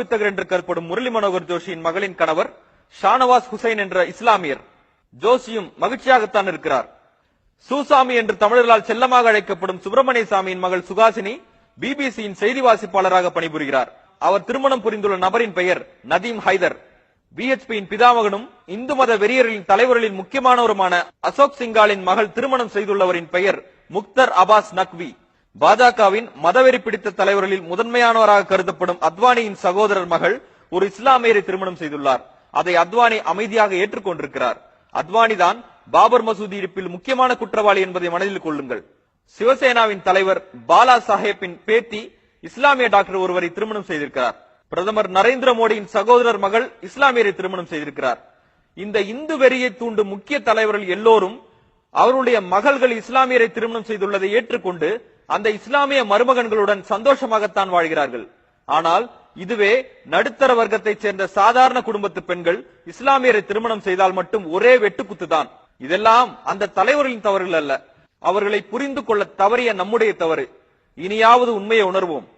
வித்தகர் என்று கருப்படும் முரளி மனோகர் ஜோஷியின் மகளின் கணவர் ஷானவாஸ் ஹுசைன் என்ற இஸ்லாமியர். ஜோஷியும் மகிழ்ச்சியாகத்தான் இருக்கிறார். சூசாமி என்று தமிழர்களால் செல்லமாக அழைக்கப்படும் சுப்பிரமணிய சாமியின் மகள் சுகாசினி பிபிசியின் செய்தி வாசிப்பாளராக பணிபுரிகிறார். அவர் திருமணம் புரிந்துள்ள நபரின் பெயர் நதீம் ஹைதர். பிஹெச்பியின் பிதாமகனும் இந்து மத வெறியர்களின் தலைவர்களின் முக்கியமானவருமான அசோக் சிங்காலின் மகள் திருமணம் செய்துள்ளவரின் பெயர் முக்தர் அபாஸ் நக்வி. பாஜகவின் மதவெறி பிடித்த தலைவர்களில் முதன்மையானவராக கருதப்படும் அத்வானியின் சகோதரர் மகள் ஒரு இஸ்லாமியரை திருமணம் செய்துள்ளார். அதை அத்வானி அமைதியாக ஏற்றுக்கொண்டிருக்கிறார். அத்வானி தான் பாபர் மசூதி இடிப்பில் முக்கியமான குற்றவாளி என்பதை மனதில் கொள்ளுங்கள். சிவசேனாவின் தலைவர் பாலா சாஹேப்பின் பேத்தி இஸ்லாமிய டாக்டர் ஒருவரை திருமணம் செய்திருக்கிறார். பிரதமர் நரேந்திர மோடியின் சகோதரர் மகள் இஸ்லாமியரை திருமணம் செய்திருக்கிறார். இந்த இந்து வெறியை தூண்டும் முக்கிய தலைவர்கள் எல்லோரும் அவருடைய மகள்கள் இஸ்லாமியரை திருமணம் செய்துள்ளதை ஏற்றுக்கொண்டு அந்த இஸ்லாமிய மருமகன்களுடன் சந்தோஷமாகத்தான் வாழ்கிறார்கள். ஆனால் இதுவே நடுத்தர வர்க்கத்தை சேர்ந்த சாதாரண குடும்பத்து பெண்கள் இஸ்லாமியரை திருமணம் செய்தால் மட்டும் ஒரே வெட்டுக்குத்துதான். இதெல்லாம் அந்த தலைவர்களின் தவறுகள் அல்ல. அவர்களை புரிந்து கொள்ள தவறிய நம்முடைய தவறு. இனியாவது உண்மையை உணர்வோம்.